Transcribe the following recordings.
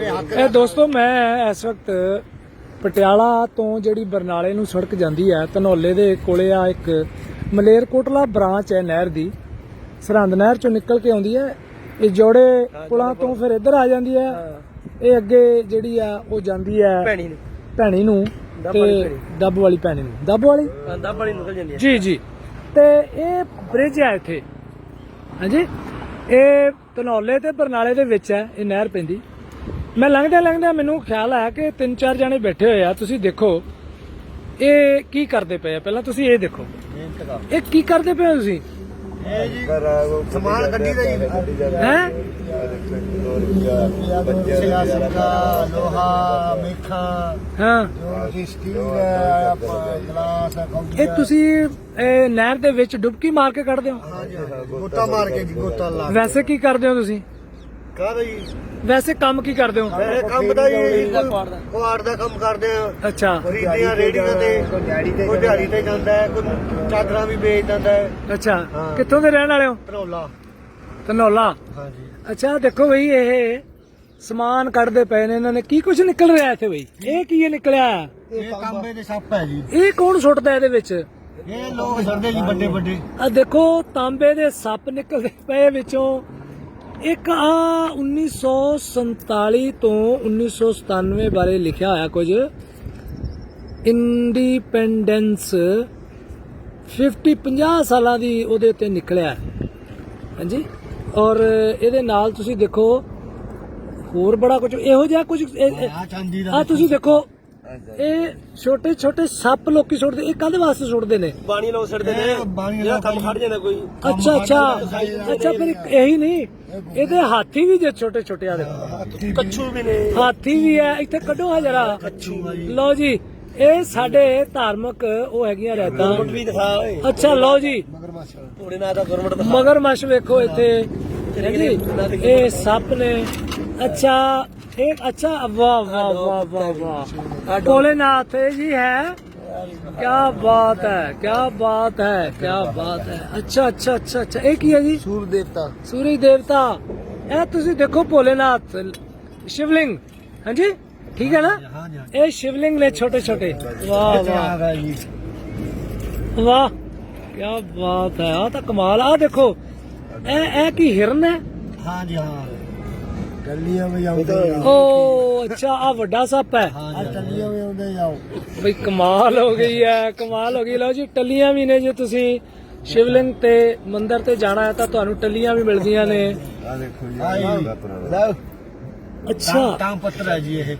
ਇਹ ਦੋਸਤੋ ਮੈਂ ਇਸ ਵਕਤ ਪਟਿਆਲਾ ਤੋਂ ਜਿਹੜੀ ਬਰਨਾਲੇ ਨੂੰ ਸੜਕ ਜਾਂਦੀ ਹੈ ਧਨੌਲੇ ਦੇ ਕੋਲੇ ਆ ਇੱਕ ਮਲੇਰਕੋਟਲਾ ਬ੍ਰਾਂਚ ਹੈ ਨਹਿਰ ਦੀ। ਸਰਹੰਦ ਨਹਿਰ ਚੋਂ ਨਿਕਲ ਕੇ ਆਉਂਦੀ ਹੈ। ਇਹ ਜੋੜੇ ਪੁਲਾਂ ਤੋਂ ਫਿਰ ਇੱਧਰ ਆ ਜਾਂਦੀ ਹੈ। ਇਹ ਅੱਗੇ ਜਿਹੜੀ ਆ ਉਹ ਜਾਂਦੀ ਹੈ ਭੈਣੀ ਨੂੰ। ਭੈਣੀ ਨੂੰ ਵਾਲੀ ਤੇ। ਡੱਬ ਵਾਲੀ ਭੈਣੀ ਨੂੰ। ਡੱਬ ਵਾਲੀ? ਆਂਦਾ ਬੜੀ ਨਿਕਲ ਜਾਂਦੀ ਹੈ। ਜੀ ਜੀ। ਤੇ ਇਹ ਬ੍ਰਿਜ ਹੈ ਇੱਥੇ। ਹਾਂਜੀ। ਇਹ ਧਨੌਲੇ ਤੇ ਬਰਨਾਲੇ ਦੇ ਵਿੱਚ ਹੈ ਇਹ ਨਹਿਰ ਪੈਂਦੀ। ਮੈਂ ਲੰਘਦਾ ਲੰਘਦਾ ਮੈਨੂੰ ਖਿਆਲ ਆਇਆ ਕਿ ਤਿੰਨ ਚਾਰ ਜਣੇ ਬੈਠੇ ਹੋਏ ਆ ਤੁਸੀਂ ਦੇਖੋ। ਇਹ ਕੀ ਕਰਦੇ ਪਏ ਆ? ਪਹਿਲਾਂ ਤੁਸੀਂ ਇਹ ਦੇਖੋ। ਇਹ ਕੀ ਕਰਦੇ ਪਏ ਹੋ ਤੁਸੀਂ? ਇਹ ਜੀ ਸਮਾਨ ਗੱਡੀ ਦਾ ਜੀ। ਹੈ? ਸਿਆਸਤਾ ਲੋਹਾ ਮੇਖਾ ਹਾਂ। ਜੋ ਜੀ ਸਟੀਲ ਹੈ ਆਪਾਂ ਗਲਾਸ ਹੈ ਕੌਂਟੀ ਇਹ ਤੁਸੀਂ ਇਹ ਨਹਿਰ ਦੇ ਵਿੱਚ ਡੁਬਕੀ ਮਾਰ ਕੇ ਕੱਢਦੇ ਹੋ? ਗੋਤਾ ਮਾਰ ਕੇ ਜੀ ਗੋਤਾ ਲਾ। ਵੈਸੇ ਕੀ ਕਰਦੇ ਹੋ ਤੁਸੀਂ? ਕਾਹਦਾ ਜੀ? ਵੈਸੇ ਕੰਮ ਕੀ ਕਰਦੇ ਹੋ? ਇਹ ਕੰਮ ਦਾ ਜੀ ਕੁਆੜ ਦਾ। ਕੰਮ ਕਰਦੇ ਆ। ਅੱਛਾ। ਖਰੀਦਦੇ ਆ ਰੇੜੀਆਂ ਤੇ ਕੋਈ ਦਿਹਾੜੀ ਤੇ ਜਾਂਦਾ ਹੈ ਕੋਈ ਚਾਦਰਾਂ ਵੀ ਵੇਚ ਜਾਂਦਾ ਹੈ। ਅੱਛਾ। ਹਾਂ। ਕਿੱਥੋਂ ਦੇ ਰਹਿਣ ਵਾਲੇ ਹੋ? ਧਨੌਲਾ। ਧਨੌਲਾ। ਹਾਂਜੀ। ਅੱਛਾ ਦੇਖੋ ਬਈ ਇਹ ਸਮਾਨ ਕੱਢਦੇ ਪਏ ਨੇ ਇਹਨਾਂ ਨੇ ਕੀ ਕੁਝ ਨਿਕਲ ਰਿਹਾ ਇੱਥੇ ਬਈ? ਇਹ ਕੀ ਇਹ ਨਿਕਲਿਆ? ਇਹ ਤਾਂਬੇ ਦੇ ਸੱਪ ਹੈ ਜੀ। ਇਹ ਕੌਣ ਸੁੱਟਦਾ ਇਹਦੇ ਵਿੱਚ? ਇਹ ਲੋਕ ਛੱਡਦੇ ਜੀ ਵੱਡੇ ਵੱਡੇ ਆ ਦੇਖੋ ਤਾਂਬੇ ਦੇ ਸੱਪ ਨਿਕਲਦੇ ਪਏ ਵਿੱਚੋਂ। ਇੱਕ ਆ 1947 ਤੋਂ 1997 ਬਾਰੇ ਲਿਖਿਆ ਹੋਇਆ ਕੁਝ। ਇੰਡੀਪੈਂਡੈਂਸ 50 50 ਸਾਲਾਂ ਦੀ ਉਹਦੇ ਉੱਤੇ ਨਿਕਲਿਆ। ਹਾਂਜੀ? ਔਰ ਇਹਦੇ ਨਾਲ ਤੁਸੀਂ ਦੇਖੋ ਹੋਰ ਬੜਾ ਕੁਝ ਇਹੋ ਜਿਹਾ ਕੁਝ ਆ ਚਾਂਦੀ ਦਾ ਆ ਤੁਸੀਂ ਦੇਖੋ ਇਹ ਛੋਟੇ ਛੋਟੇ ਸੱਪ ਲੋਕੀ ਸੁੱਟਦੇ ਇਹ ਕਾਹਦੇ ਵਾਸਤੇ ਸੁੱਟਦੇ ਨੇ? ਬਾਣੀ ਲੋਕ ਛੱਡਦੇ ਨੇ। ਜਿਹੜਾ ਕੰਮ ਖੜ ਜਾਂਦਾ ਕੋਈ। ਅੱਛਾ ਅੱਛਾ। ਅੱਛਾ ਫਿਰ ਇਹੀ ਨਹੀਂ ਇਹਦੇ ਹਾਥੀ ਵੀ ਜੇ ਛੋਟੇ ਛੋਟੇ ਆ ਦੇਖੋ। ਕੱਛੂ ਵੀ ਨੇ। ਹਾਥੀ ਵੀ ਹੈ ਇੱਥੇ ਕੱਢੋ ਆ ਜਰਾ। ਲਓ ਜੀ ਇਹ ਸਾਡੇ ਧਾਰਮਿਕ ਉਹ ਹੈਗੀਆਂ ਰਹਿਤਾਂ ਵੀ ਦਿਖਾ ਓਏ। ਅੱਛਾ ਲਓ ਜੀ। ਮਗਰਮੱਛ ਥੋੜੇ ਨਾਲ ਦਾ ਗਵਰਨਮੈਂਟ ਦਿਖਾ। ਮਗਰਮੱਛ ਵੇਖੋ ਇੱਥੇ। ਇਹ ਸੱਪ ਨੇ। ਅੱਛਾ ਇਹ ਅੱਛਾ ਵਾਹ ਵਾਹ ਵਾਹ ਵਾਹ ਵਾਹ ਭੋਲੇਨਾਥ ਜੀ ਹੈ क्या ਬਾਤ ਹੈ क्या ਬਾਤ ਹੈ क्या ਬਾਤ ਹੈ ਅੱਛਾ ਅੱਛਾ ਅੱਛਾ ਅੱਛਾ ਇਹ ਕੀ ਹੈ ਜੀ ਸੂਰ ਦੇਵਤਾ ਸੂਰਜ ਦੇਵਤਾ ਇਹ ਤੁਸੀਂ ਦੇਖੋ ਭੋਲੇਨਾਥ ਸ਼ਿਵਲਿੰਗ ਹਾਂਜੀ ਠੀਕ ਹੈ ਨਾ ਹਾਂ ਜੀ ਇਹ ਸ਼ਿਵਲਿੰਗ ਨੇ ਛੋਟੇ ਛੋਟੇ ਵਾਹ ਇੱਥੇ ਆ ਵਾਹ ਗਿਆ ਜੀ ਵਾਹ ਕੀ ਬਾਤ ਹੈ ਆ ਤਾਂ ਕਮਾਲ ਆ ਦੇਖੋ ਇਹ ਇਹ ਕੀ ਹਿਰਨ ਹੈ ਹਾਂ ਜੀ ਹਾਂ ਟੱਲੀਆਂ ਵੀ ਆਉਂਦੇ ਆ। ਓ ਅੱਛਾ ਆ ਵੱਡਾ ਸੱਪ ਹੈ। ਹਾਂ ਟੱਲੀਆਂ ਵੀ ਆਉਂਦੇ ਜਾਓ ਬਈ ਕਮਾਲ ਹੋ ਗਈ ਹੈ ਕਮਾਲ ਹੋ ਗਈ। ਲਓ ਜੀ ਟੱਲੀਆਂ ਵੀ ਨੇ ਜੇ ਤੁਸੀਂ ਸ਼ਿਵਲਿੰਗ ਤੇ ਮੰਦਿਰ ਤੇ ਜਾਣਾ ਹੈ ਤਾਂ ਤੁਹਾਨੂੰ ਟੱਲੀਆਂ ਵੀ ਮਿਲਦੀਆਂ ਨੇ। ਆ ਦੇਖੋ ਜੀ ਲਓ। ਅੱਛਾ। ਤਾਂ ਪੱਤਰ ਹੈ ਜੀ ਇਹ।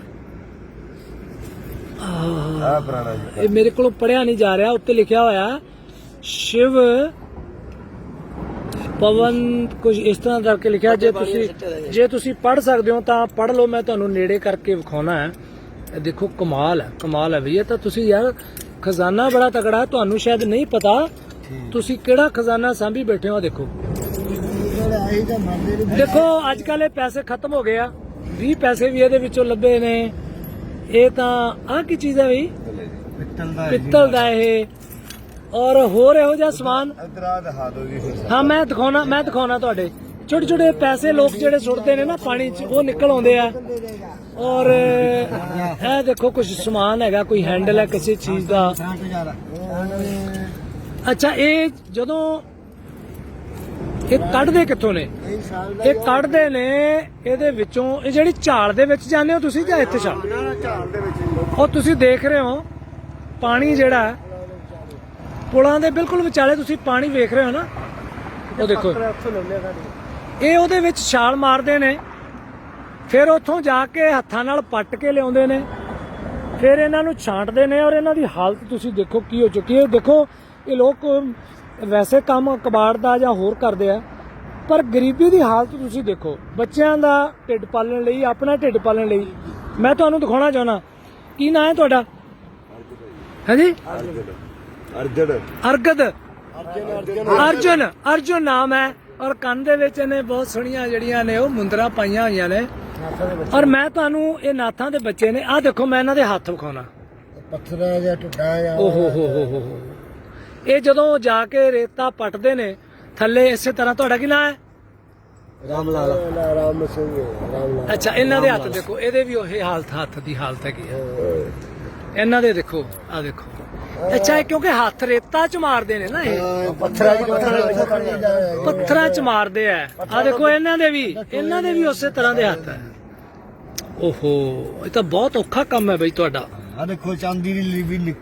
ਆਹ, ਆ ਪੁਰਾਣਾ ਜੀ। ਇਹ ਮੇਰੇ ਕੋਲੋਂ ਪੜਿਆ ਨਹੀਂ ਜਾ ਰਿਹਾ ਉੱਤੇ ਲਿਖਿਆ ਹੋਇਆ ਸ਼ਿਵ ਪਵਨ ਕੁਝ ਇਸ ਤਰ੍ਹਾਂ ਕਰਕੇ ਲਿਖਿਆ ਜੇ ਤੁਸੀਂ ਜੇ ਤੁਸੀਂ ਪੜ ਸਕਦੇ ਹੋ ਤਾਂ ਪੜ ਲਓ ਮੈਂ ਤੁਹਾਨੂੰ ਨੇੜੇ ਕਰਕੇ ਵਿਖਾਉਣਾ ਹੈ। ਇਹ ਦੇਖੋ ਕਮਾਲ ਹੈ ਕਮਾਲ ਹੈ ਵੀ ਇਹ ਤਾਂ ਤੁਸੀਂ ਯਾਰ ਖਜ਼ਾਨਾ ਬੜਾ ਤਕੜਾ ਹੈ ਤੁਹਾਨੂੰ ਸ਼ਾਇਦ ਨਹੀਂ ਪਤਾ। ਤੁਸੀਂ ਕਿਹੜਾ ਖਜ਼ਾਨਾ ਸਾਂਭੀ ਬੈਠੇ ਹੋ ਦੇਖੋ। ਦੇਖੋ ਅੱਜ ਕੱਲ ਇਹ ਪੈਸੇ ਖਤਮ ਹੋ ਗਏ ਆ। 20 ਪੈਸੇ ਵੀ ਇਹਦੇ ਵਿੱਚੋਂ ਲੱਭੇ ਨੇ। ਇਹ ਤਾਂ ਆਹ ਕੀ ਚੀਜ਼ ਹੈ ਬਈ? ਪਿੱਤਲ ਦਾ ਪਿੱਤਲ ਦਾ ਇਹ। ਔਰ ਹੋਰ ਇਹੋ ਜਿਹਾ ਸਮਾਨ? ਅਦਰਾ ਦਿਖਾ ਦਿਓ ਜੀ ਫਿਰ ਹਾਂ ਮੈਂ ਦਿਖਾਉਣਾ ਮੈਂ ਦਿਖਾਉਣਾ ਤੁਹਾਡੇ। ਛੋਟੇ ਛੋਟੇ ਪੈਸੇ ਲੋਕ ਜਿਹੜੇ ਸੁੱਟਦੇ ਨੇ ਨਾ ਪਾਣੀ 'ਚ ਉਹ ਨਿਕਲ ਆਉਂਦੇ ਆ। ਔਰ ਇਹ ਦੇਖੋ ਕੁਝ ਸਮਾਨ ਹੈਗਾ ਕੋਈ ਹੈਂਡਲ ਹੈ ਕਿਸੇ ਚੀਜ਼ ਦਾ। 60000 ਅੱਛਾ ਇਹ ਜਦੋਂ ਇਹ ਕੱਢਦੇ ਕਿੱਥੋਂ ਨੇ? ਇਹ ਕੱਢਦੇ ਨੇ ਇਹਦੇ ਵਿੱਚੋਂ ਇਹ ਜਿਹੜੀ ਝਾੜ ਦੇ ਵਿੱਚ ਜਾਂਦੇ ਹੋ ਤੁਸੀਂ ਜਾਂ ਇੱਥੇ ਛਾਲ? ਉਹ ਤੁਸੀਂ ਦੇਖ ਰਹੇ ਹੋ ਪਾਣੀ ਜਿਹੜਾ ਪੁਲਾਂ ਦੇ ਬਿਲਕੁਲ ਵਿਚਾਲੇ ਤੁਸੀਂ ਪਾਣੀ ਵੇਖ ਰਹੇ ਹੋ ਨਾ ਉਹ ਦੇਖੋ। ਇਹ ਉਹਦੇ ਵਿੱਚ ਛਾਲ ਮਾਰਦੇ ਨੇ ਫਿਰ ਉੱਥੋਂ ਜਾ ਕੇ ਹੱਥਾਂ ਨਾਲ ਪੱਟ ਕੇ ਲਿਆਉਂਦੇ ਨੇ ਫਿਰ ਇਹਨਾਂ ਨੂੰ ਛਾਂਟਦੇ ਨੇ ਔਰ ਇਹਨਾਂ ਦੀ ਹਾਲਤ ਤੁਸੀਂ ਦੇਖੋ ਕੀ ਹੋ ਚੁੱਕੀ ਹੈ। ਦੇਖੋ ਇਹ ਲੋਕ ਵੈਸੇ ਕੰਮ ਕਬਾੜ ਦਾ ਜਾਂ ਹੋਰ ਕਰਦੇ ਆ ਪਰ ਗਰੀਬੀ ਦੀ ਹਾਲਤ ਤੁਸੀਂ ਦੇਖੋ ਬੱਚਿਆਂ ਦਾ ਢਿੱਡ ਪਾਲਣ ਲਈ ਆਪਣਾ ਢਿੱਡ ਪਾਲਣ ਲਈ। ਮੈਂ ਤੁਹਾਨੂੰ ਦਿਖਾਉਣਾ ਚਾਹੁੰਦਾ ਕੀ ਨਾਂ ਹੈ ਤੁਹਾਡਾ? ਹਾਂਜੀ। ਅਰਜਨ। ਅਰਗਦ। ਅਰਜੁਨ ਅਰਜੁਨ। ਨਾਮ ਹੈ। ਔਰ ਕੰਨ ਦੇ ਵਿੱਚ ਇਹਨੇ ਬਹੁਤ ਸੋਹਣੀਆਂ ਜਿਹੜੀਆਂ ਨੇ ਉਹ ਮੁੰਦਰਾ ਪਾਈਆਂ ਹੋਈਆਂ ਨੇ। ਔਰ ਮੈਂ ਤੁਹਾਨੂੰ ਇਹ ਨਾਥਾਂ ਦੇ ਬੱਚੇ ਨੇ ਆਹ ਦੇਖੋ ਮੈਂ ਇਹਨਾਂ ਦੇ ਹੱਥ ਵਿਖਾਉਣਾ। ਪੱਥਰਾ ਜਾਂ ਟੁੱਟਾ ਜਾਂ ਓਹ ਹੋ ਹੋ ਹੋ ਹੋ। ਇਹ ਜਦੋਂ ਜਾ ਕੇ ਰੇਤਾ ਪੱਟਦੇ ਨੇ ਥੱਲੇ ਇਸੇ ਤਰ੍ਹਾਂ ਤੁਹਾਡਾ ਕੀ ਨਾਂ ਹੈ? ਰਾਮ ਲਾਲ। ਰਾਮ ਸਿੰਘ ਰਾਮ ਲਾਲ। ਅੱਛਾ ਇਹਨਾਂ ਦੇ ਹੱਥ ਦੇਖੋ ਇਹਦੇ ਵੀ ਉਹੀ ਹਾਲਤ ਹੱਥ ਦੀ ਹਾਲਤ ਹੈਗੀ ਹੈ ਇਹਨਾਂ ਦੇ ਦੇਖੋ ਆ ਦੇਖੋ। ਅੱਛਾ ਇਹ ਕਿਉਂਕਿ ਹੱਥ ਰੇਤਾ ਚ ਮਾਰਦੇ ਨੇ ਨਾ ਇਹ। ਪੱਥਰਾਂ ਦੀ ਪੱਥਰਾਂ ਪੱਥਰਾਂ ਚ ਮਾਰਦੇ ਆ। ਆ ਦੇਖੋ ਇਹਨਾਂ ਦੇ ਵੀ ਇਹਨਾਂ ਦੇ ਵੀ ਉਸੇ ਤਰ੍ਹਾਂ ਦੇ ਹੱਥ ਹੈ ਓਹੋ ਇਹ ਤਾਂ ਬਹੁਤ ਔਖਾ ਕੰਮ ਹੈ ਬਈ ਤੁਹਾਡਾ। ਆ ਦੇਖੋ ਚਾਂਦੀ ਦੀ ਲੀਵੀ ਲੜੀ।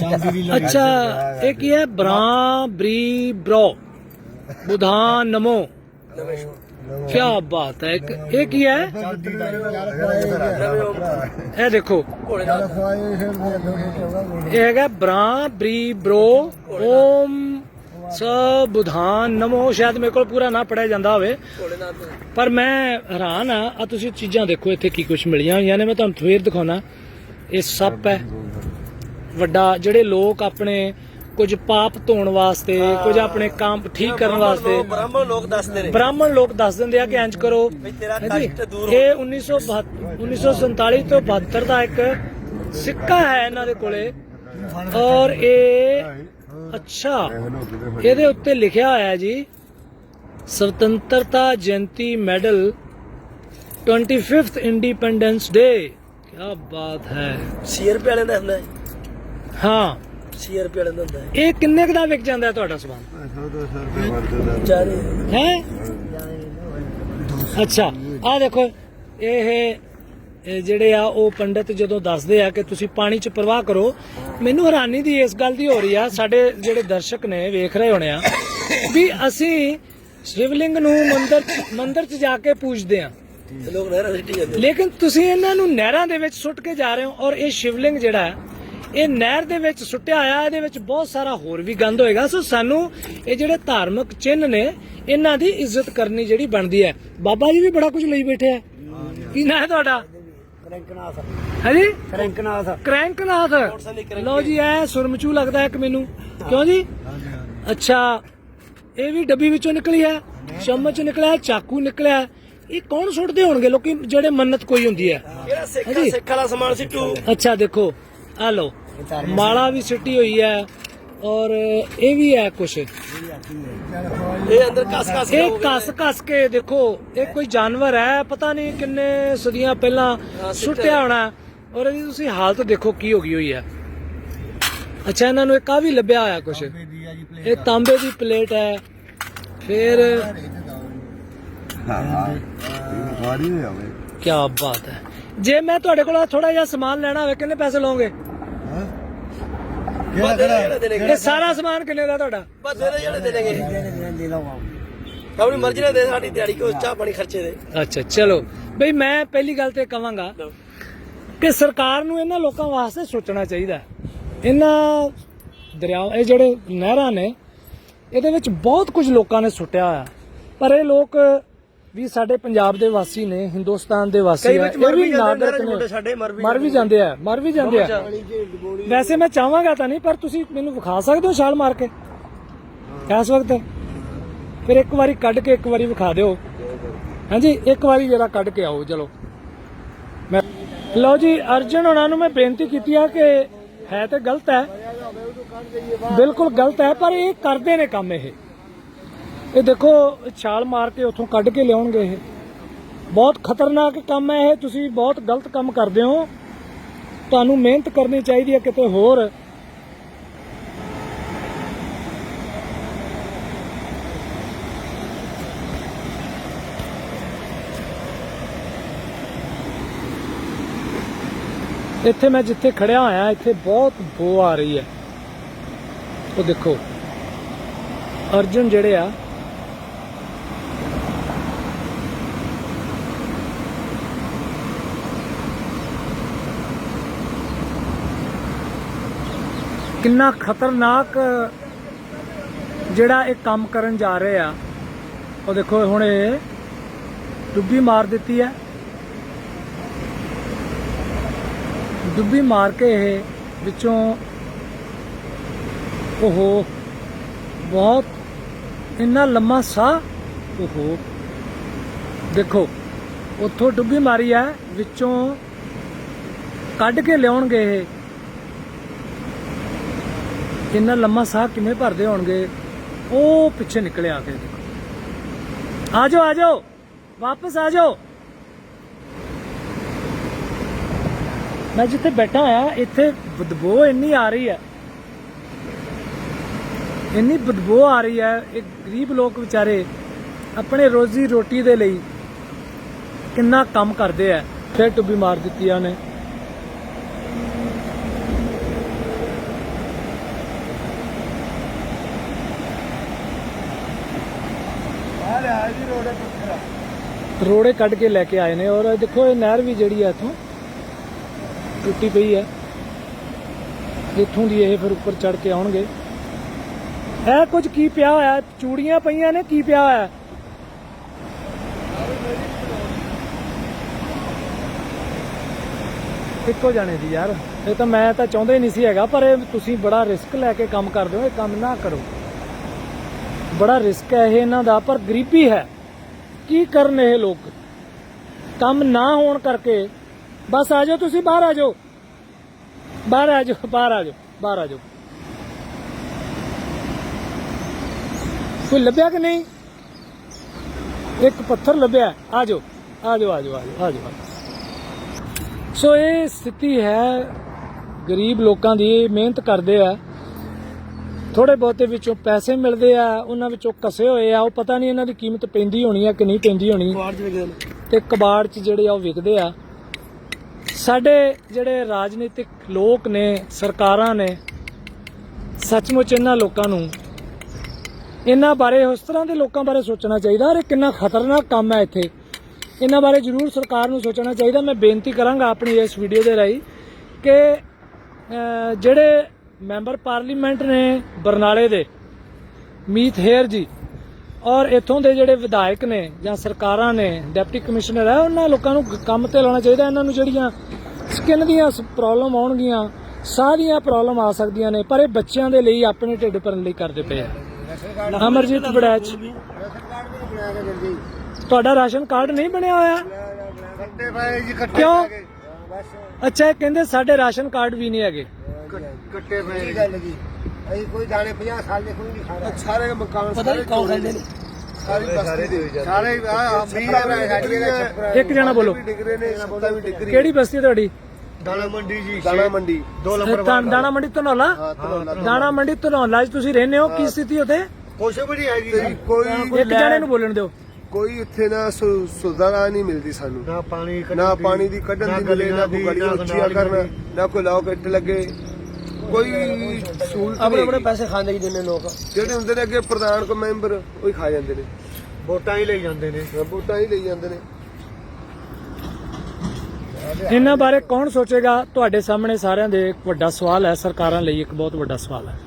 ਚਾਂਦੀ ਦੀ ਲੜੀ। ਅੱਛਾ ਇਹ ਕੀ ਹੈ? ਬਰਾ ਬਰੀ ਬ੍ਰੋ। ਬੁਧਾਨ ਨਮੋ। ਕੀ ਬਾਤ ਹੈ। ਇੱਕ- ਇਹ ਕੀ ਹੈ? ਇਹ ਦੇਖੋ। ਇਹ ਹੈਗਾ ਬਰਾ, ਬਰੀ, ਬ੍ਰੋ, ਓਮ ਸ ਬੁਧਾਨ ਨਮੋ, ਸ਼ਾਇਦ ਮੇਰੇ ਕੋਲ ਪੂਰਾ ਨਾ ਪੜਿਆ ਜਾਂਦਾ ਹੋਵੇ। ਪਰ ਮੈਂ ਹੈਰਾਨ ਆ ਆ ਤੁਸੀਂ ਚੀਜ਼ਾਂ ਦੇਖੋ, ਇੱਥੇ ਕੀ ਕੁਝ ਮਿਲੀਆਂ ਹੋਈਆਂ ਨੇ। ਮੈਂ ਤੁਹਾਨੂੰ ਫੇਰ ਦਿਖਾਉਣਾ। ਇਹ ਸੱਪ ਹੈ। ਵੱਡਾ, ਜਿਹੜੇ ਲੋਕ ਆਪਣੇ ਕੁਝ ਪਾਪ ਧੋਣ ਵਾਸਤੇ ਕੁਝ ਆਪਣੇ ਕੰਮ ਠੀਕ ਕਰਨ ਵਾਸਤੇ। ਬ੍ਰਾਹਮਣ ਲੋਕ ਦੱਸਦੇ ਨੇ। ਬ੍ਰਾਹਮਣ ਲੋਕ ਦੱਸ ਦਿੰਦੇ ਆ ਕਿ ਇੰਜ ਕਰੋ। ਇਹ 1972 1947 ਤੋਂ 72 ਦਾ ਇੱਕ ਸਿੱਕਾ ਹੈ ਇਹਨਾਂ ਦੇ ਕੋਲੇ। ਔਰ ਇਹ ਅੱਛਾ। ਇਹਦੇ ਉੱਤੇ ਲਿਖਿਆ ਹੋਇਆ ਜੀ स्वतंत्रता जयंती मेडल 25th इंडिपेंडेंस डे क्या बात है शेयर पे वाले हाँ 80 ਰੁਪਏ ਵਾਲਾ ਦਿੰਦਾ ਹੈ। ਇਹ ਕਿੰਨੇ ਦਾ ਵਿਕ ਜਾਂਦਾ ਹੈ ਤੁਹਾਡਾ ਸਮਾਨ? 200 ਅੱਛਾ ਆ ਦੇਖੋ ਇਹ ਇਹ ਜਿਹੜੇ ਆ ਉਹ ਪੰਡਤ ਜਦੋਂ ਦੱਸਦੇ ਆ ਕਿ ਤੁਸੀਂ ਪਾਣੀ 'ਚ ਪ੍ਰਵਾਹ ਕਰੋ ਮੈਨੂੰ ਹੈਰਾਨੀ ਦੀ ਇਸ ਗੱਲ ਦੀ ਹੋ ਰਹੀ ਆ ਸਾਡੇ ਜਿਹੜੇ ਦਰਸ਼ਕ ਨੇ ਵੇਖ ਰਹੇ ਹੋਣੇ ਆ ਵੀ ਅਸੀਂ ਸ਼ਿਵਲਿੰਗ ਨੂੰ ਮੰਦਰ ਮੰਦਰ 'ਚ ਜਾ ਕੇ ਪੂਜਦੇ ਆ। ਲੋਕ ਨਹਿਰਾਂ ਦੇ ਲੇਕਿਨ ਤੁਸੀਂ ਇਹਨਾਂ ਨੂੰ ਨਹਿਰਾਂ ਦੇ ਵਿੱਚ ਸੁੱਟ ਕੇ ਜਾ ਰਹੇ ਹੋ ਔਰ ਇਹ ਸ਼ਿਵਲਿੰਗ ਜਿਹੜਾ ਇਹ ਨਹਿਰ ਦੇ ਵਿੱਚ ਸੁੱਟਿਆ ਆਇਆ ਇਹਦੇ ਵਿੱਚ ਬਹੁਤ ਸਾਰਾ ਹੋਰ ਵੀ ਗੰਦ ਹੋਏਗਾ। ਸੋ ਸਾਨੂੰ ਇਹ ਜਿਹੜੇ ਧਾਰਮਿਕ ਚਿੰਨ੍ਹ ਨੇ ਇਹਨਾਂ ਦੀ ਇੱਜ਼ਤ ਕਰਨੀ ਜਿਹੜੀ ਬਣਦੀ ਹੈ। ਬਾਬਾ ਜੀ ਵੀ ਬੜਾ ਕੁਝ ਲਈ ਬੈਠੇ ਆ। ਕੀ ਨਾਂ ਹੈ ਤੁਹਾਡਾ? ਕਰੰਕਨਾਥ। ਹਾਂਜੀ? ਕਰੰਕਨਾਥ। ਕ੍ਰੈਂਕਨਾਥ। ਲਓ ਜੀ ਇਹ ਸੁਰਮਚੂ ਲੱਗਦਾ ਹੈ ਕਿ ਮੈਨੂੰ। ਕਿਉਂ ਜੀ? ਅੱਛਾ ਇਹ ਵੀ ਡੱਬੀ ਵਿੱਚੋਂ ਨਿਕਲੀ ਹੈ। ਚਮਚ ਨਿਕਲਿਆ ਚਾਕੂ ਨਿਕਲਿਆ। ਇਹ ਕੌਣ ਸੁੱਟਦੇ ਹੋਣਗੇ? ਲੋਕੀ ਜਿਹੜੇ ਮੰਨਤ ਕੋਈ ਹੁੰਦੀ ਹੈ। ਸਿੱਖ। ਸਿੱਖ ਵਾਲਾ ਸਮਾਨ ਸਿੱਟੂ ਅੱਛਾ ਦੇਖੋ। ਆ ਲਓ ਮਾਲਾ ਵੀ ਸਿੱਟੀ ਹੋਈ ਹੈ ਔਰ ਇਹ ਵੀ ਹੈ ਕੁਛ ਇਹ ਅੰਦਰ ਕਸ ਕਸ ਕੇ ਇਹ ਕਸ ਕਸ ਕੇ ਦੇਖੋ ਇਹ ਕੋਈ ਜਾਨਵਰ ਹੈ ਪਤਾ ਨਹੀਂ ਕਿੰਨੇ ਸਦੀਆਂ ਪਹਿਲਾਂ ਸੁੱਟਿਆ ਹੋਣਾ ਔਰ ਇਹਦੀ ਤੁਸੀਂ ਹਾਲਤ ਦੇਖੋ ਕੀ ਹੋ ਗਈ ਹੋਈ ਹੈ ਅੱਛਾ ਇਹਨਾਂ ਨੂੰ ਇੱਕ ਆ ਵੀ ਲੱਭਿਆ ਹੋਇਆ ਕੁਛ ਇਹ ਤਾਂਬੇ ਦੀ ਪਲੇਟ ਹੈ ਫਿਰ ਹੋ ਜਾਵੇ ਕੀ ਬਾਤ ਹੈ ਜੇ ਮੈਂ ਤੁਹਾਡੇ ਕੋਲ ਥੋੜਾ ਜਿਹਾ ਸਮਾਨ ਲੈਣਾ ਹੋਵੇ ਕਿੰਨੇ ਪੈਸੇ ਲਓਗੇ? ਕਿਹੜਾ ਇਹ ਸਾਰਾ ਸਮਾਨ ਕਿੰਨੇ ਦਾ ਤੁਹਾਡਾ? ਬਸ ਦੇ ਜਿਹੜੇ ਦੇਣਗੇ ਆਪਣੀ ਮਰਜ਼ੀ ਨਾਲ ਦੇ ਸਾਡੀ ਦਿਹਾੜੀ ਕੋ ਚਾਹ ਪਾਣੀ ਖਰਚੇ ਦੇ। ਅੱਛਾ ਚਲੋ। ਬਈ ਮੈਂ ਪਹਿਲੀ ਗੱਲ ਤੇ ਕਵਾਂਗਾ ਕਿ ਸਰਕਾਰ ਨੂੰ ਇਹਨਾਂ ਲੋਕਾਂ ਵਾਸਤੇ ਸੋਚਣਾ ਚਾਹੀਦਾ। ਇਹਨਾਂ ਦਰਿਆਵਾਂ ਇਹ ਜਿਹੜੇ ਨਹਿਰਾਂ ਨੇ ਇਹਦੇ ਵਿੱਚ ਬਹੁਤ ਕੁਝ ਲੋਕਾਂ ਨੇ ਸੁੱਟਿਆ ਹੋਇਆ। ਪਰ ਇਹ ਲੋਕ ਵੀ ਸਾਡੇ ਪੰਜਾਬ ਦੇ ਵਾਸੀ ਨੇ ਹਿੰਦੁਸਤਾਨ ਦੇ ਵਾਸੀ ਕਈ ਆ ਵਿੱਚ ਇਹ ਮਰ ਵੀ ਵੀ ਜਾਂਦੇ ਨਾਗਰਿਕ ਨੇ ਸਾਡੇ ਮਰ ਵੀ ਮਰ ਵੀ ਜਾਂਦੇ ਆ। ਮਰ ਵੀ ਜਾਂਦੇ ਆ। ਵੈਸੇ ਮੈਂ ਚਾਹਾਂਗਾ ਤਾਂ ਨਹੀਂ ਪਰ ਤੁਸੀਂ ਮੈਨੂੰ ਵਿਖਾ ਸਕਦੇ ਹੋ ਛਾਲ ਮਾਰ ਕੇ? ਇਸ ਵਕਤ ਫਿਰ ਇੱਕ ਵਾਰੀ ਕੱਢ ਕੇ ਇੱਕ ਵਾਰੀ ਵਿਖਾ ਦਿਓ। ਹਾਂਜੀ ਇੱਕ ਵਾਰੀ ਜਰਾ ਕੱਢ ਕੇ ਆਓ ਚਲੋ। ਮੈਂ ਲਓ ਜੀ ਅਰਜਨ ਉਹਨਾਂ ਨੂੰ ਮੈਂ ਬੇਨਤੀ ਕੀਤੀ ਆ ਕਿ ਹੈ ਤੇ ਗਲਤ ਹੈ। ਬਿਲਕੁਲ ਗਲਤ ਹੈ ਪਰ ਇਹ ਕਰਦੇ ਨੇ ਕੰਮ ਇਹ। ਇਹ ਦੇਖੋ, ਛਾਲ ਮਾਰ ਕੇ ਉੱਥੋਂ ਕੱਢ ਕੇ ਲਿਆਉਣਗੇ ਇਹ। ਬਹੁਤ ਖਤਰਨਾਕ ਕੰਮ ਹੈ ਇਹ, ਤੁਸੀਂ ਬਹੁਤ ਗਲਤ ਕੰਮ ਕਰਦੇ ਹੋ। ਤੁਹਾਨੂੰ ਮਿਹਨਤ ਕਰਨੀ ਚਾਹੀਦੀ ਹੈ ਕਿਤੇ ਹੋਰ। ਇੱਥੇ ਮੈਂ ਜਿੱਥੇ ਖੜਿਆ ਹੋਇਆ, ਇੱਥੇ ਬਹੁਤ ਬੋ ਆ ਰਹੀ ਹੈ। ਉਹ ਦੇਖੋ, ਅਰਜੁਨ ਜਿਹੜੇ ਆ ਕਿੰਨਾ ਖਤਰਨਾਕ ਜਿਹੜਾ ਇਹ ਕੰਮ ਕਰਨ ਜਾ ਰਹੇ ਆ। ਉਹ ਦੇਖੋ, ਹੁਣ ਇਹ ਡੁੱਬੀ ਮਾਰ ਦਿੱਤੀ ਹੈ। ਡੁੱਬੀ ਮਾਰ ਕੇ ਇਹ ਵਿੱਚੋਂ ਓਹੋ, ਬਹੁਤ ਇੰਨਾ ਲੰਮਾ ਸਾਹ, ਓਹੋ। ਦੇਖੋ, ਉੱਥੋਂ ਡੁੱਬੀ ਮਾਰੀ ਹੈ, ਵਿੱਚੋਂ ਕੱਢ ਕੇ ਲਿਆਉਣਗੇ ਇਹ। ਇੰਨਾ ਲੰਮਾ ਸਾਹ ਕਿਵੇਂ ਭਰਦੇ ਹੋਣਗੇ, ਉਹ ਪਿੱਛੇ ਨਿਕਲੇ ਆ ਕੇ ਆ ਜਾਓ ਆ ਜਾਓ ਵਾਪਸ ਆ ਜਾਓ ਮੈਂ ਜਿੱਥੇ ਬੈਠਾ ਆ ਇੱਥੇ ਬਦਬੂ ਇੰਨੀ ਆ ਰਹੀ ਹੈ। ਇੰਨੀ ਬਦਬੂ ਆ ਰਹੀ ਹੈ, ਇਹ ਗਰੀਬ ਲੋਕ ਵਿਚਾਰੇ ਆਪਣੇ ਰੋਜ਼ੀ ਰੋਟੀ ਦੇ ਲਈ ਕਿੰਨਾ ਕੰਮ ਕਰਦੇ ਆ। ਫਿਰ ਟੁੱਬੀ ਮਾਰ ਦਿੱਤੀ ਆ ਉਹਨੇ ਆ ਰਿਹਾ ਜੀ ਰੋੜੇ ਕੱਢ ਕੇ ਲੈ ਕੇ ਆਏ ਨੇ ਔਰ ਦੇਖੋ ਇਹ ਨਹਿਰ ਵੀ ਜਿਹੜੀ ਹੈ ਇੱਥੋਂ ਟੁੱਟੀ ਪਈ ਹੈ। ਇੱਥੋਂ ਦੀ ਇਹ ਫਿਰ ਉੱਪਰ ਚੜ ਕੇ ਆਉਣਗੇ। ਇਹ ਕੁਝ ਕੀ ਪਿਆ ਹੋਇਆ? ਚੂੜੀਆਂ ਪਈਆਂ ਨੇ, ਕੀ ਪਿਆ ਹੋਇਆ? ਇੱਕੋ ਜਾਣੇ ਦੀ ਯਾਰ। ਇਹ ਤਾਂ ਮੈਂ ਤਾਂ ਚਾਹੁੰਦਾ ਹੀ ਨਹੀਂ ਸੀ ਹੈਗਾ, ਪਰ ਇਹ ਤੁਸੀਂ ਬੜਾ ਰਿਸਕ ਲੈ ਕੇ ਕੰਮ ਕਰਦੇ ਹੋ, ਇਹ ਕੰਮ ਨਾ ਕਰੋ। ਬੜਾ ਰਿਸਕ ਹੈ ਇਹ ਇਹਨਾਂ ਦਾ, ਪਰ ਗਰੀਬੀ ਹੈ। ਕੀ ਕਰਨ ਇਹ ਲੋਕ? ਕੰਮ ਨਾ ਹੋਣ ਕਰਕੇ। ਬਸ ਆ ਜਾਓ ਤੁਸੀਂ, ਬਾਹਰ ਆ ਜਾਓ। ਬਾਹਰ ਆ ਜਾਓ, ਬਾਹਰ ਆ ਜਾਓ, ਬਾਹਰ ਆ ਜਾਓ। ਕੋਈ ਲੱਭਿਆ ਕਿ ਨਹੀਂ? ਇੱਕ ਪੱਥਰ ਲੱਭਿਆ। ਆ ਜਾਓ ਆ ਜਾਓ ਆ ਜਾਓ ਆ ਜਾਓ ਆ ਜਾਓ ਸੋ ਇਹ ਸਥਿਤੀ ਹੈ। ਗਰੀਬ ਲੋਕਾਂ ਦੀ ਇਹ ਮਿਹਨਤ ਕਰਦੇ ਆ। ਥੋੜੇ ਬਹੁਤੇ ਵਿੱਚੋਂ ਪੈਸੇ ਮਿਲਦੇ ਆ ਉਹਨਾਂ ਵਿੱਚੋਂ ਕਸੇ ਹੋਏ ਆ ਉਹ ਪਤਾ ਨਹੀਂ ਇਹਨਾਂ ਦੀ ਕੀਮਤ ਪੈਂਦੀ ਹੋਣੀ ਆ ਕਿ ਨਹੀਂ ਪੈਂਦੀ ਹੋਣੀ। ਤੇ ਕਬਾੜ ਚ ਜਿਹੜੇ ਆ ਉਹ ਵਿਕਦੇ ਆ। ਸਾਡੇ ਜਿਹੜੇ ਰਾਜਨੀਤਿਕ ਲੋਕ ਨੇ ਸਰਕਾਰਾਂ ਨੇ ਸੱਚਮੁੱਚ ਇਹਨਾਂ ਲੋਕਾਂ ਨੂੰ ਇਹਨਾਂ ਬਾਰੇ ਉਸ ਤਰ੍ਹਾਂ ਦੇ ਲੋਕਾਂ ਬਾਰੇ ਸੋਚਣਾ ਚਾਹੀਦਾ ਅਰੇ ਕਿੰਨਾ ਖਤਰਨਾਕ ਕੰਮ ਹੈ ਇੱਥੇ। ਇਹਨਾਂ ਬਾਰੇ ਜ਼ਰੂਰ ਸਰਕਾਰ ਨੂੰ ਸੋਚਣਾ ਚਾਹੀਦਾ। ਮੈਂ ਬੇਨਤੀ ਕਰਾਂਗਾ ਆਪਣੀ ਇਸ ਵੀਡੀਓ ਦੇ ਰਾਹੀਂ ਕਿ ਜਿਹੜੇ ਮੈਂਬਰ ਪਾਰਲੀਮੈਂਟ ਨੇ ਬਰਨਾਲੇ ਦੇ ਮੀਤ ਹੇਰ ਜੀ ਔਰ ਇੱਥੋਂ ਦੇ ਜਿਹੜੇ ਵਿਧਾਇਕ ਨੇ ਜਾਂ ਸਰਕਾਰਾਂ ਨੇ ਡਿਪਟੀ ਕਮਿਸ਼ਨਰ ਹੈ ਉਹਨਾਂ ਲੋਕਾਂ ਨੂੰ ਕੰਮ ਤੇ ਲਾਉਣਾ ਚਾਹੀਦਾ ਇਹਨਾਂ ਨੂੰ ਜਿਹੜੀਆਂ ਸਕਿਨ ਦੀਆਂ ਪ੍ਰੋਬਲਮ ਆਉਣਗੀਆਂ ਸਾਹ ਦੀਆਂ ਪ੍ਰੋਬਲਮ ਆ ਸਕਦੀਆਂ ਨੇ ਪਰ ਇਹ ਬੱਚਿਆਂ ਦੇ ਲਈ ਆਪਣੇ ਢਿੱਡ ਭਰਨ ਲਈ ਕਰਦੇ ਪਏ ਆ। ਅਮਰਜੀਤ ਬੜੈਚ। ਤੁਹਾਡਾ ਰਾਸ਼ਨ ਕਾਰਡ ਨਹੀਂ ਬਣਿਆ ਹੋਇਆ? ਕੱਟੇ ਪਏ ਜੀ ਕੱਟੇ ਕਿਉਂ? ਅੱਛਾ ਇਹ ਕਹਿੰਦੇ ਸਾਡੇ ਰਾਸ਼ਨ ਕਾਰਡ ਵੀ ਨਹੀਂ ਹੈਗੇ। ਕੱਟ- ਪਏ ਕੀ ਗੱਲ ਜੀ। ਅਸੀਂ ਕੋਈ ਜਾਣੇ 50 ਸਾਲ ਦੇ ਕੋਈ ਨਹੀਂ ਖਾ ਸਾਰੇ ਮਕਾਨ ਪਤਾ ਨਹੀਂ ਕੌਣ ਖਾਂਦੇ ਨੇ। ਸਾਰੀ ਸਾਰੇ ਦੇ। ਹੋਈ ਸਾਰੇ ਆ ਵੀ ਸਾਡੀ ਦਾ ਛੱਪਰਾ ਇੱਕ ਜਣਾ ਬੋਲੋ। ਕਿਹੜੀ ਬਸਤੀ ਤੁਹਾਡੀ? ਦਾਣਾ ਮੰਡੀ ਜੀ ਦਾਣਾ ਮੰਡੀ ਦੋ ਨੰਬਰ ਤਾਂ ਦਾਣਾ ਮੰਡੀ ਧਨੌਲਾ? ਦਾਣਾ ਮੰਡੀ ਧਨੌਲਾ 'ਚ ਤੁਸੀਂ ਰਹਿੰਦੇ ਹੋ? ਕੀ ਸਥਿਤੀ ਉੱਥੇ? ਕੁਛ ਵੀ ਨਹੀਂ ਹੈਗੀ। ਜੀ ਕੋਈ ਇੱਕ ਜਣੇ ਨੂੰ ਬੋਲਣ ਦਿਓ। ਕੋਈ ਇੱਥੇ ਨਾ ਸੁ- ਸੁਵਿਧਾ ਨਹੀਂ ਮਿਲਦੀ ਸਾਨੂੰ। ਨਾ ਪਾਣੀ ਨਾ ਪਾਣੀ ਦੀ ਕੱਢਣ ਦੀ ਮਿਲੇ ਨਾ ਕੋਈ ਗਲੀਆਂ ਉੱਚੀਆਂ ਕਰਨ ਨਾ ਕੋਈ ਲਾਓ ਕੱਟ ਲੱਗੇ। ਕੋਈ ਸਹੂਲਤ ਆਪਣੇ ਆਪਣੇ ਨਹੀਂ ਪੈਸੇ ਖਾਂਦੇ ਹੀ ਦਿੰਦੇ ਲੋਕ। ਜਿਹੜੇ ਹੁੰਦੇ ਨੇ ਅੱਗੇ ਪ੍ਰਧਾਨ ਕੋ ਮੈਂਬਰ ਉਹ ਹੀ ਖਾ ਜਾਂਦੇ ਨੇ। ਵੋਟਾਂ ਹੀ ਲਈ ਜਾਂਦੇ ਨੇ। ਵੋਟਾਂ ਹੀ ਲਈ ਜਾਂਦੇ ਨੇ। ਇਹਨਾਂ ਬਾਰੇ ਕੌਣ ਸੋਚੇਗਾ? ਤੁਹਾਡੇ ਸਾਹਮਣੇ ਸਾਰਿਆਂ ਦੇ ਇੱਕ ਵੱਡਾ ਸਵਾਲ ਹੈ। ਸਰਕਾਰਾਂ ਲਈ ਇੱਕ ਬਹੁਤ ਵੱਡਾ ਸਵਾਲ ਹੈ।